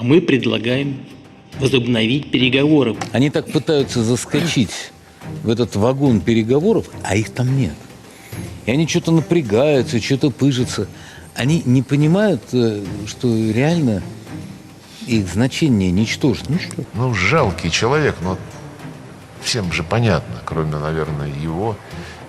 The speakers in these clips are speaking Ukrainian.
А Мы предлагаем возобновить переговоры. Они так пытаются заскочить в этот вагон переговоров, а их там нет. И они что-то напрягаются, что-то пыжатся. Они не понимают, э, что реально их значение ничтожно. Ну что? Ну, жалкий человек, но всем же понятно, кроме, наверное, его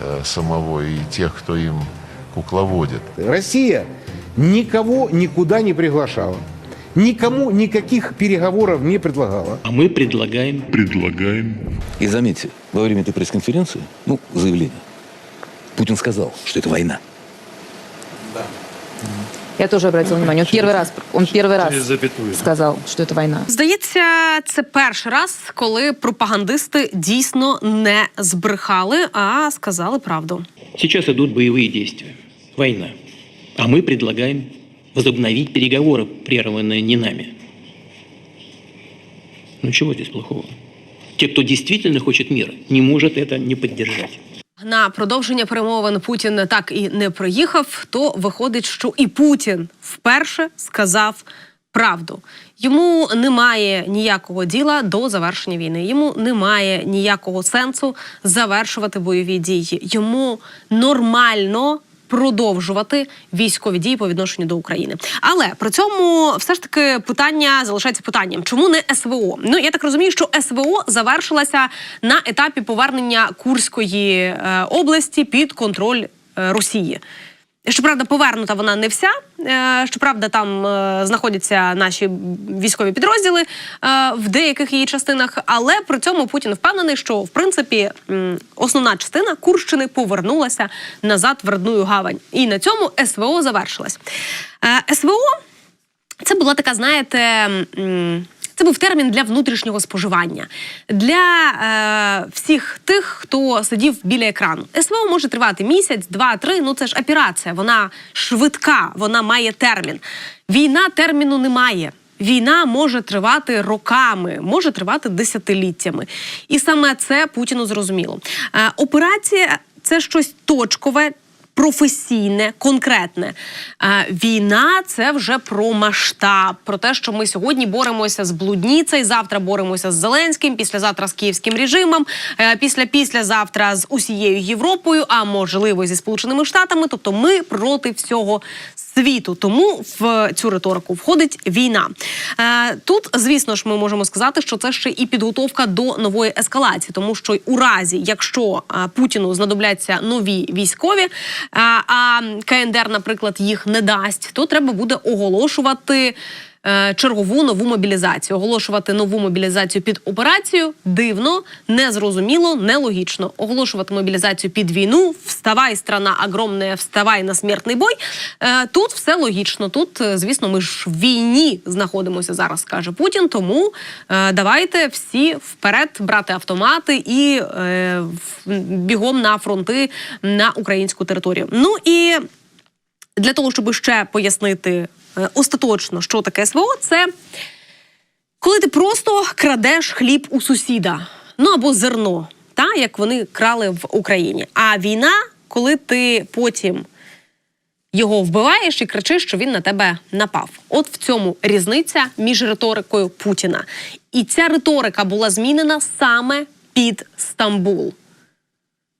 э, самого и тех, кто им кукловодит. Россия никого никуда не приглашала. Никому никаких переговоров не предлагала. А мы предлагаем предлагаем И заметьте, во время этой пресс-конференции, ну, заявление, Путин сказал, что это война. Я тоже обратила внимание. Он первый раз, он первый раз сказал, что это война. Здається, це перший раз, коли пропагандисти дійсно не збрехали, а сказали правду. Сейчас идут боевые действия. Война. А мы предлагаем возобновить переговоры, прерванные не нами. Ну чего здесь плохого? Те, кто действительно хочет мира, не может это не поддержать. На продовження перемовин Путін так і не приїхав. То виходить, що і Путін вперше сказав правду. Йому немає ніякого діла до завершення війни. Йому немає ніякого сенсу завершувати бойові дії. Йому нормально. Продовжувати військові дії по відношенню до України, але при цьому все ж таки питання залишається питанням: чому не СВО? Ну я так розумію, що СВО завершилася на етапі повернення Курської е, області під контроль е, Росії. Щоправда, повернута вона не вся. Е, Щоправда, там е, знаходяться наші військові підрозділи е, в деяких її частинах. Але при цьому Путін впевнений, що в принципі основна частина Курщини повернулася назад в родную гавань. І на цьому СВО завершилась. СВО це була така, знаєте. Це був термін для внутрішнього споживання для е, всіх тих, хто сидів біля екрану. СВО може тривати місяць, два, три. Ну це ж операція. Вона швидка, вона має термін. Війна терміну немає. Війна може тривати роками, може тривати десятиліттями. І саме це Путіну зрозуміло. Е, операція це щось точкове, професійне, конкретне. Війна це вже про масштаб, про те, що ми сьогодні боремося з блудніцею, завтра боремося з Зеленським, післязавтра з київським режимом, е, після післязавтра з усією Європою, а можливо зі Сполученими Штатами. Тобто ми проти всього світу. Тому в цю риторику входить війна. Е, Тут, звісно ж, ми можемо сказати, що це ще і підготовка до нової ескалації, тому що у разі, якщо е, Путіну знадобляться нові військові, а КНДР, наприклад, їх не дасть, то треба буде оголошувати. Е, Чергову нову мобілізацію оголошувати нову мобілізацію під операцію дивно, незрозуміло, нелогічно. Оголошувати мобілізацію під війну. Вставай, страна огромна, вставай на смертний бой. Е, Тут все логічно. Тут, е, звісно, ми ж в війні знаходимося зараз, каже Путін. Тому давайте всі вперед брати автомати і бігом на фронти на українську територію. Ну і для того, щоб ще пояснити остаточно, що таке СВО, це коли ти просто крадеш хліб у сусіда, ну або зерно, та як вони крали в Україні. А війна, коли ти потім його вбиваєш і кричиш, що він на тебе напав. От в цьому різниця між риторикою Путіна. І ця риторика була змінена саме під Стамбул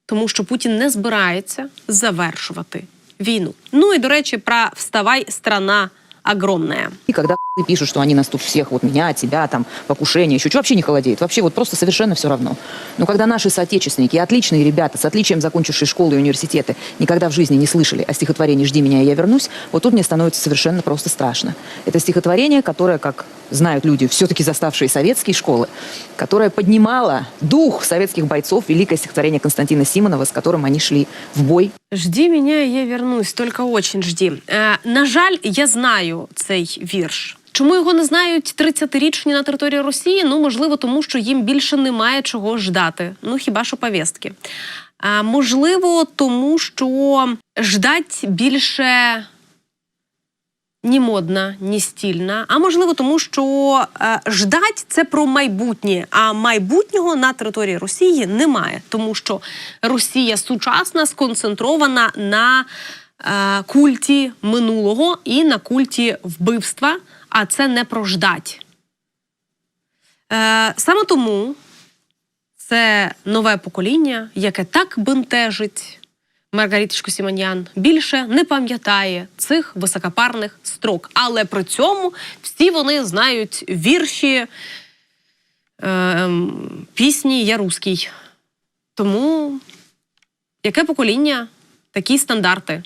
тому що Путін не збирається завершувати війну. Ну і до речі, про вставай страна огромная. И когда пишут, что они нас тут всех, вот меня, тебя, там, покушение, еще что вообще не холодеет. Вообще вот просто совершенно все равно. Но когда наши соотечественники, отличные ребята, с отличием закончившие школы и университеты, никогда в жизни не слышали о стихотворении «Жди меня, я вернусь», вот тут мне становится совершенно просто страшно. Это стихотворение, которое, как знают люди, все-таки заставшие советские школы, которое поднимало дух советских бойцов, великое стихотворение Константина Симонова, с которым они шли в бой Жди мене, я вернусь, тільки очень жди. Е, на жаль, я знаю цей вірш. Чому його не знають 30-річні на території Росії? Ну, можливо, тому що їм більше немає чого ждати. Ну, хіба що повістки. А, можливо, тому що ждать більше ні модна, ні стільна. А можливо, тому що е, ждать це про майбутнє. А майбутнього на території Росії немає, тому що Росія сучасна сконцентрована на е, культі минулого і на культі вбивства. а це не про ждать. Е, саме тому це нове покоління, яке так бентежить Маргариточку Сіманян, більше не пам'ятає цих високопарних строк. Але при цьому всі вони знають вірші е, ем, пісні Я руський. Тому яке покоління, такі стандарти.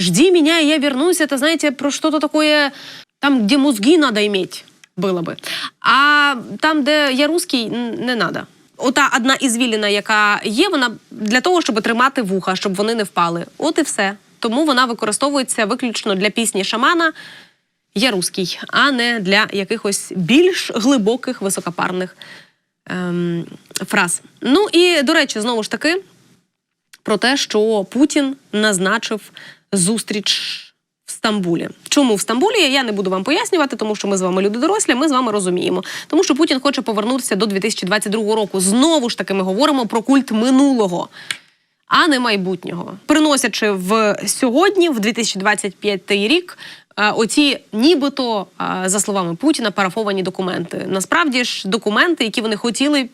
Жди меня, и я вернусь. Это, знаете, про что-то такое, там, где мозги надо иметь, было бы. А там, де я русський, н- не надо. Ота одна ізвіліна, яка є, вона для того, щоб тримати вуха, щоб вони не впали. От і все. Тому вона використовується виключно для пісні шамана Я руський, а не для якихось більш глибоких високопарних ем, фраз. Ну і до речі, знову ж таки, про те, що Путін назначив зустріч в Стамбулі. Чому в Стамбулі? Я не буду вам пояснювати, тому що ми з вами люди дорослі, ми з вами розуміємо. Тому що Путін хоче повернутися до 2022 року. Знову ж таки, ми говоримо про культ минулого. А не майбутнього, приносячи в сьогодні, в 2025 рік, е, оці нібито, е, за словами Путіна, парафовані документи. Насправді ж документи, які вони хотіли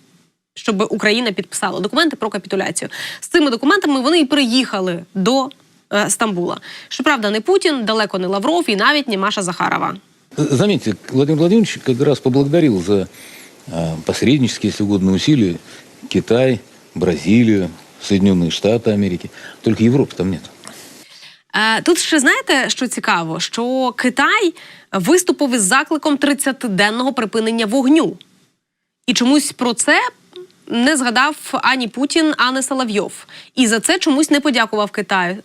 щоб Україна підписала документи про капітуляцію. З цими документами вони і приїхали до е, Стамбула. Щоправда, не Путін, далеко не Лавров і навіть не Маша Захарова. Заметьте, Владимир Владимирович как раз поблагодарил за а, посреднические, если угодно, усилия Китай, Бразилию, Соединенные Штаты Америки. Только Европы там нет. Е, Тут ще знаєте, що цікаво, що Китай виступив із закликом 30-денного припинення вогню. І чомусь про це не згадав ані Путін, ані Соловйов. І за це чомусь не подякував Китаю.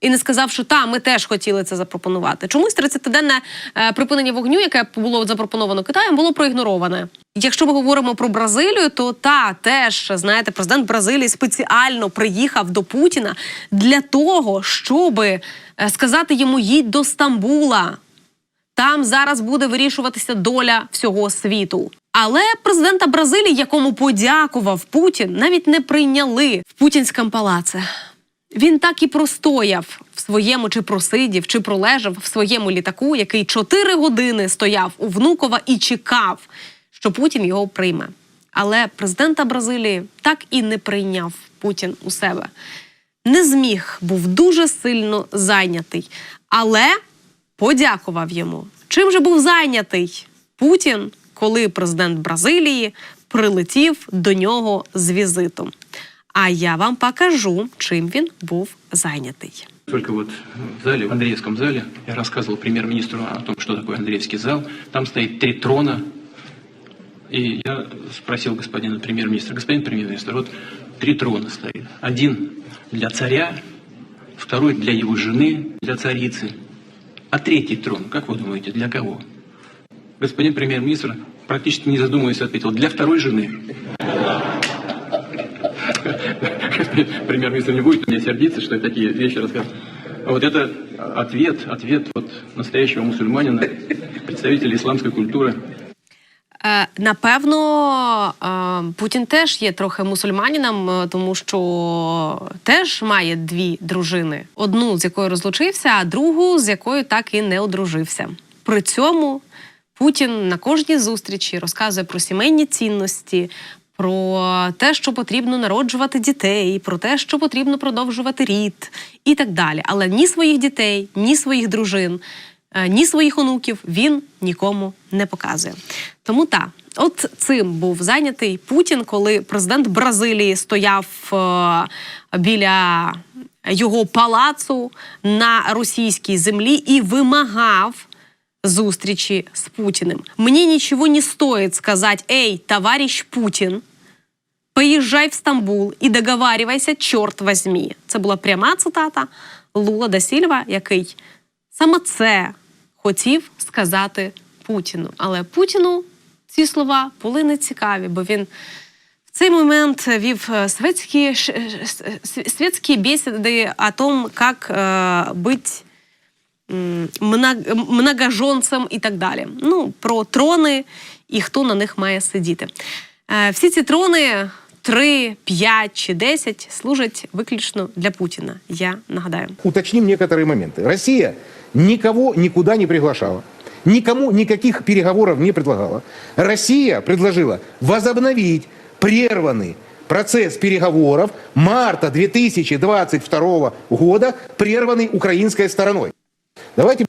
І не сказав, що та, ми теж хотіли це запропонувати. Чомусь 30-денне е, припинення вогню, яке було запропоновано Китаєм, було проігнороване. Якщо ми говоримо про Бразилію, то та теж знаєте, президент Бразилії спеціально приїхав до Путіна для того, щоб сказати йому їдь до Стамбула. Там зараз буде вирішуватися доля всього світу. Але президента Бразилії, якому подякував Путін, навіть не прийняли в путінському палаці. Він так і простояв в своєму, чи просидів, чи пролежав в своєму літаку, який чотири години стояв у Внукова і чекав, що Путін його прийме. Але президента Бразилії так і не прийняв Путін у себе. Не зміг, був дуже сильно зайнятий, але подякував йому. Чим же був зайнятий Путін, коли президент Бразилії прилетів до нього з візитом? А я вам покажу, чим він був зайнятий. Только вот в зале, в Андреевском зале, я рассказывал премьер-министру о том, что такое Андреевский зал. Там стоит три трона. И я спросил господина премьер-министра, господин премьер-министр, вот три трона стоит. Один для царя, второй для его жены, для царицы. А третий трон, как вы думаете, для кого? Господин премьер-министр, практически не задумываясь, ответил, для второй жены. Премьер-министр не будет меня сердиться, что я такие вещи рассказываю. А Вот это ответ, ответ вот настоящего мусульманина, представителя исламской культуры. Е, Напевно, е, Путін теж є трохи мусульманином, е, тому що теж має дві дружини: одну з якою розлучився, а другу з якою так і не одружився. При цьому Путін на кожній зустрічі розказує про сімейні цінності. про те, що потрібно народжувати дітей, про те, що потрібно продовжувати рід і так далі. Але ні своїх дітей, ні своїх дружин, е, ні своїх онуків він нікому не показує. Тому так, от цим був зайнятий Путін, коли президент Бразилії стояв е, біля його палацу на російській землі і вимагав зустрічі з Путіним. Мені нічого не стоїть сказати, ей, товарищ Путін, поїжджай в Стамбул і договарювайся, чорт возьмі. Це була пряма цитата Лула да Сільва, який саме це хотів сказати Путіну. Але Путіну ці слова були не цікаві, бо він цей момент вів е, светські, ш- е, бесіди о том, як е, бути м, мна- многожонцем і так далі. Ну, про трони і хто на них має сидіти. Е, Всі ці трони 3, 5 чи 10 служать виключно для Путіна. Я нагадаю. Уточним некоторые моменты. Россия никого никуда не приглашала. никому никаких переговоров не предлагала. Россия предложила возобновить прерванный процесс переговоров марта 2022 года, прерванный украинской стороной. Давайте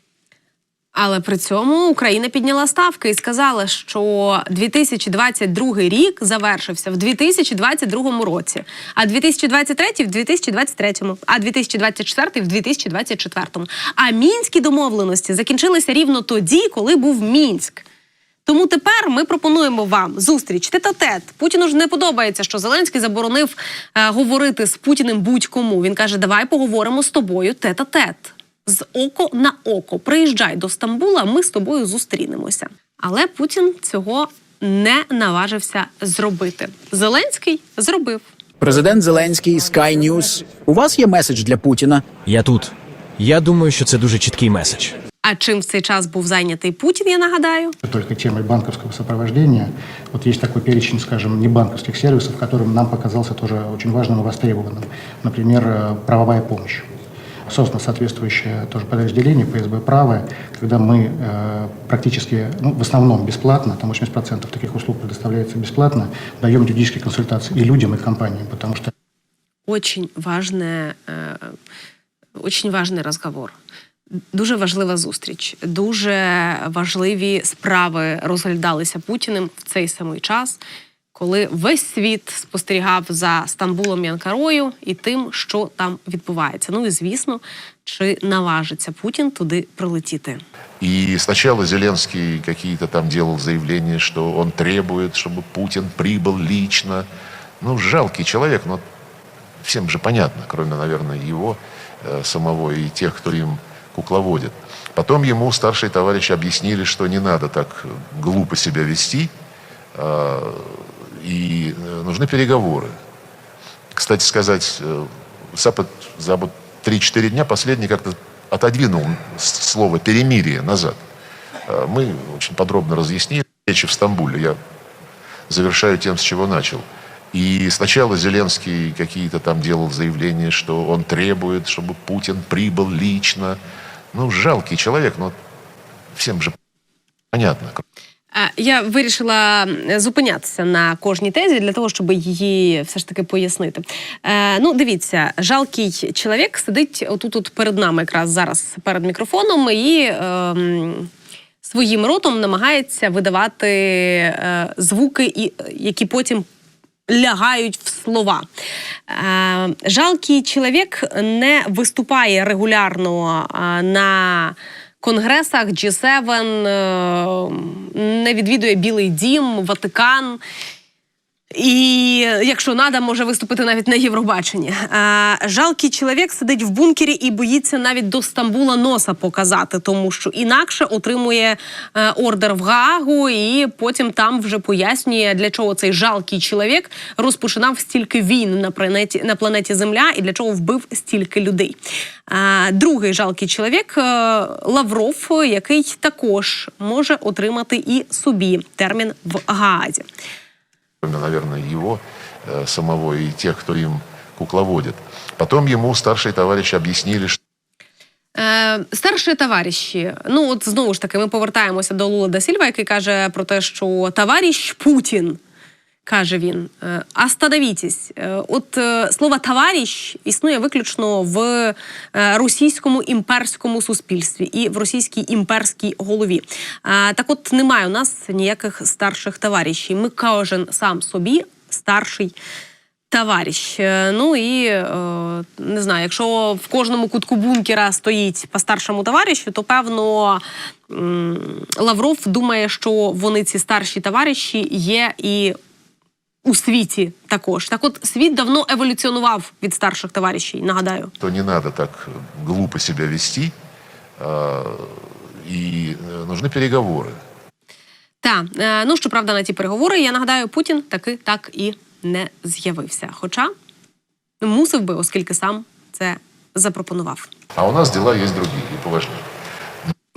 Але при цьому Україна підняла ставки і сказала, що 2022 рік завершився в 2022 році, а 2023 – в 2023, а 2024 – в 2024. А мінські домовленості закінчилися рівно тоді, коли був Мінськ. Тому тепер ми пропонуємо вам зустріч тет-а-тет. Путіну ж не подобається, що Зеленський заборонив е, говорити з Путіним будь-кому. Він каже: Давай поговоримо з тобою тет-а-тет З око на око. Приїжджай до Стамбула, ми з тобою зустрінемося. Але Путін цього не наважився зробити. Зеленський зробив. Президент Зеленський Sky News. У вас є меседж для Путіна? Я тут. Я думаю, що це дуже чіткий меседж. А чим в цей час був зайнятий Путін, я нагадаю. Только темой банковского сопровождения. Вот есть такой перечень, скажем, небанковских сервисов, которым нам показался тоже очень важным и востребованным. Например, э, правовая помощь. Создано соответствующее тоже подразделение ФСБ «Право», когда мы э, практически, ну, в основном бесплатно, там 80% таких услуг предоставляется бесплатно, даем юридические консультации и людям, и компаниям, потому что Очень важне, е, очень важний розговор. Дуже важлива зустріч. Дуже важливі справи розглядалися Путіним в цей самий час, коли весь світ спостерігав за Стамбулом і Анкарою і тим, що там відбувається. Ну і звісно, чи наважиться Путін туди прилетіти. И сначала Зеленский какие-то там делал заявления, что он требует, чтобы Путин прибыл лично. Ну, жалкий человек, но всем же понятно, кроме, наверное, его э, самого и тех, кто им кукловодит. Потом ему старшие товарищи объяснили, что не надо так глупо себя вести, э, и э, нужны переговоры. Кстати сказать, э, Запад за вот 3-4 дня последний как-то отодвинул слово «перемирие» назад. Э, Мы очень подробно разъяснили речи в Стамбуле. Я завершаю тем, с чего начал. И сначала Зеленский какие-то там делал заявления, что он требует, чтобы Путин прибыл лично. Ну, жалкий человек, но всем же понятно. Е, Я вирішила е, зупинятися на кожній тезі для того, щоб її все ж таки пояснити. Е, ну, дивіться, жалкий чоловік сидить отут от перед нами, якраз зараз перед мікрофоном, і ем, своїм ротом намагається видавати е, звуки, які потім. Лягають в слова. Е, жалкий чоловік не виступає регулярно е, на конгресах G7, е, не відвідує Білий Дім, Ватикан. І якщо надо, може виступити навіть на Євробаченні. Жалкий чоловік сидить в бункері і боїться навіть до Стамбула носа показати, тому що інакше отримує е, ордер в Гаагу, і потім там вже пояснює, для чого цей жалкий чоловік розпочинав стільки війн на планеті на планеті Земля і для чого вбив стільки людей. Другий жалкий чоловік е, Лавров, який також може отримати і собі термін в Гаазі. Наверное, его э, самого и тех, кто им кукловодит. Потом ему старшие товарищи объяснили, что Е, старші товариші, ну от знову ж таки, ми повертаємося до Лула да Сільва, який каже про те, що товариш Путін. Каже він, «Е, остановітесь. Е, От е, слово товариш існує виключно в російському імперському суспільстві і в російській імперській голові. Так от немає у нас ніяких старших товаришів. Ми кожен сам собі старший товариш. Е, Ну і не знаю, якщо в кожному кутку бункера стоїть по старшому товаришу, то певно Лавров думає, що вони ці старші товариші є і у світі також. Так от світ давно еволюціонував від старших товаришів, нагадаю. не надо так глупо себя вести, э, и э, нужны переговоры. Та е, ну щоправда, на ті переговори я нагадаю, Путін таки так і не з'явився. Хоча мусив би, оскільки сам це запропонував. А у нас дела есть другие и поважнее.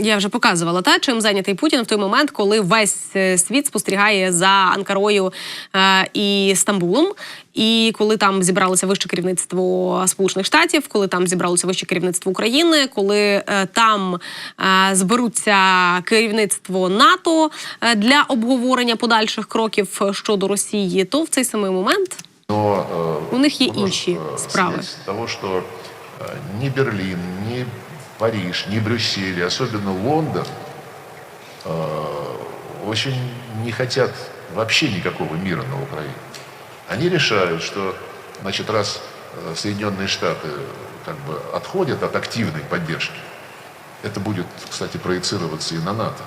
Я вже показувала та чим зайнятий Путін в той момент, коли весь е, світ спостерігає за Анкарою е, і Стамбулом. І коли там зібралося вище керівництво Сполучених Штатів, коли там зібралося вище керівництво України, коли е, там е, зберуться керівництво НАТО е, для обговорення подальших кроків щодо Росії, то в цей самий момент Но, э, У них є ну, інші э, справи. смесь того, что э, ни Берлин, ни Париж, ни Брюссель, особенно Лондон, э, очень не хотят вообще никакого мира на Украине. Они решают, что, значит, раз э, Соединенные Штаты как бы отходят от активной поддержки, это будет, кстати, проецироваться и на НАТО,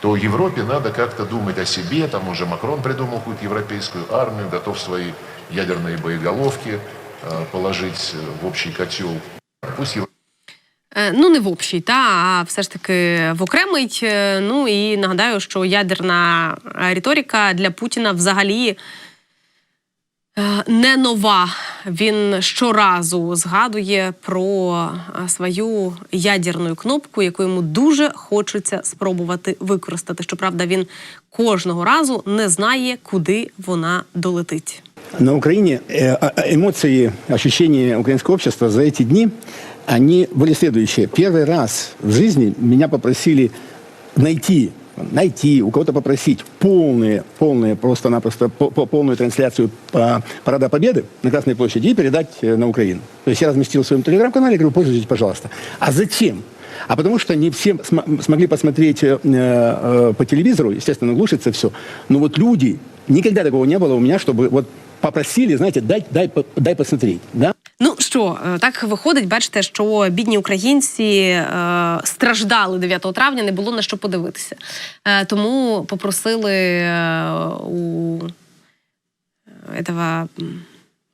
то Европе надо как-то думать о себе. Там уже Макрон придумал какую-то европейскую армию, готов свои ядерные боеголовки э, положить э, в общий котел. Пусть Европа Ну, не в общий, та, а все ж таки в окремий. Е, Ну і нагадаю, що ядерна е, риторика для Путіна взагалі е, не нова. Він щоразу згадує про е, свою ядерну кнопку, яку йому дуже хочеться спробувати використати. Щоправда, він кожного разу не знає, куди вона долетить. На Украине э, а- а- эмоции, ощущения украинского общества за эти дни, Они были следующие. Первый раз в жизни меня попросили найти, найти, у кого-то попросить полные, полные, просто-напросто по- по- полную трансляцию по- Парада Победы на Красной площади и передать э, на Украину. То есть я разместил в своем телеграм-канале, говорю, пользуйтесь, пожалуйста. А зачем? А потому что не все см- смогли посмотреть э, э, по телевизору, естественно, глушится все. Но вот люди, никогда такого не было у меня, чтобы вот попросили, знаете, дай, дай, дай посмотреть. Да? Ну що, е, так виходить, бачите, що бідні українці е, страждали 9 травня, не було на що подивитися. Е, тому попросили е, у е, этого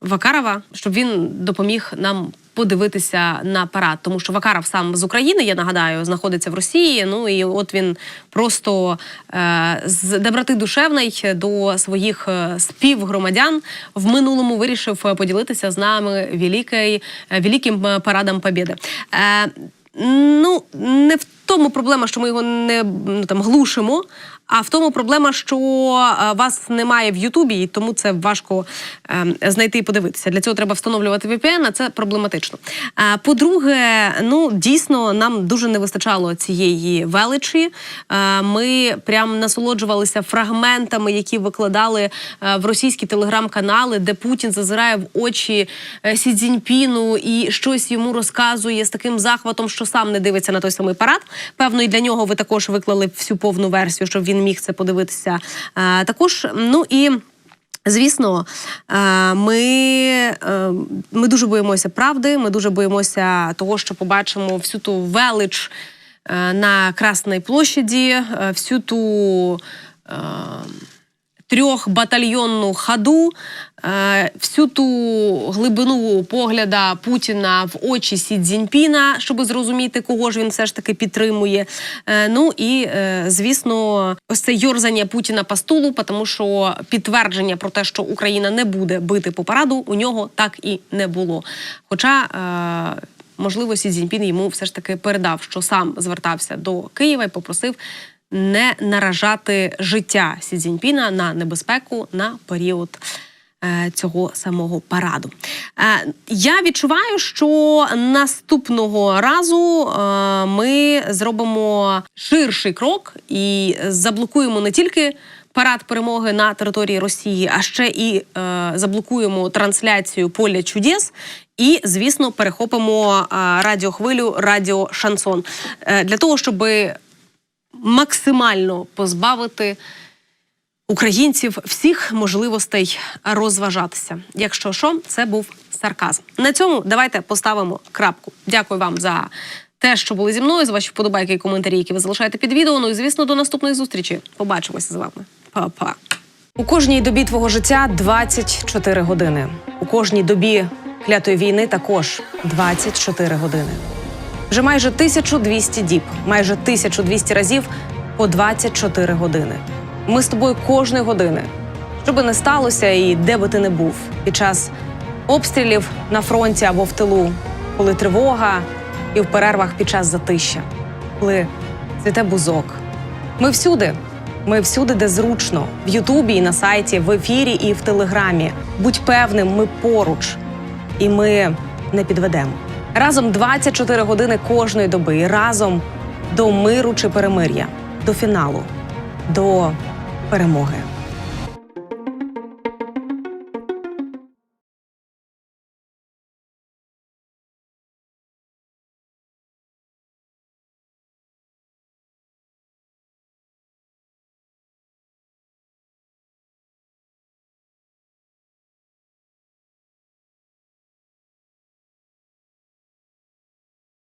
Вакарова, щоб він допоміг нам подивитися на парад. Тому що Вакаров сам з України, я нагадаю, знаходиться в Росії. Ну і от він просто е, з доброти душевної до своїх е, співгромадян в минулому вирішив е, поділитися з нами великий, е, великим парадом Побєди. Е, ну, не в тому проблема, що ми його не ну, там глушимо. А в тому проблема, що е, вас немає в Ютубі, і тому це важко е, знайти і подивитися. Для цього треба встановлювати VPN, а це проблематично. Е, по-друге, ну дійсно нам дуже не вистачало цієї величі. Е, ми прям насолоджувалися фрагментами, які викладали е, в російські телеграм-канали, де Путін зазирає в очі е, Сі Цзіньпіну і щось йому розказує з таким захватом, що сам не дивиться на той самий парад. Певно, і для нього ви також виклали всю повну версію, щоб він міг це подивитися. А, також, ну і. Звісно, ми, е, ми дуже боїмося правди. Ми дуже боїмося того, що побачимо всю ту велич е, на Красній площаді, е, всю ту трьохбатальйонну ходу, е, всю ту глибину погляда Путіна в очі Сі Цзіньпіна, щоб зрозуміти, кого ж він все ж таки підтримує. Е, Ну і е, звісно, ось це йорзання Путіна по стулу, тому що підтвердження про те, що Україна не буде бити по параду, у нього так і не було. Хоча. Можливо, Сі Цзіньпін йому все ж таки передав, що сам звертався до Києва і попросив не наражати життя Сі Цзіньпіна на небезпеку на період е, цього самого параду. Е, я відчуваю, що наступного разу е, ми зробимо ширший крок і заблокуємо не тільки. Парад перемоги на території Росії, а ще і заблокуємо трансляцію поля чудес. І, звісно, перехопимо радіохвилю Радіо Шансон для того, щоб максимально позбавити українців всіх можливостей розважатися. Якщо що, це був сарказм. На цьому давайте поставимо крапку. Дякую вам за те, що були зі мною, за ваші вподобайки і коментарі, які ви залишаєте під відео. Ну і звісно, до наступної зустрічі. Побачимося з вами. Па-па. У кожній добі твого життя 24 години. У кожній добі клятої війни також 24 години. Вже майже 1200 діб, майже 1200 разів по 24 години. Ми з тобою кожної години, що би не сталося, і де би ти не був під час обстрілів на фронті або в тилу, коли тривога і в перервах під час затища, коли цвіте бузок. Ми всюди. Ми всюди, де зручно, в Ютубі і на сайті, в ефірі і в Телеграмі. Будь певним, ми поруч, і ми не підведемо. Разом 24 години кожної доби. Разом до миру чи перемир'я, до фіналу, до перемоги.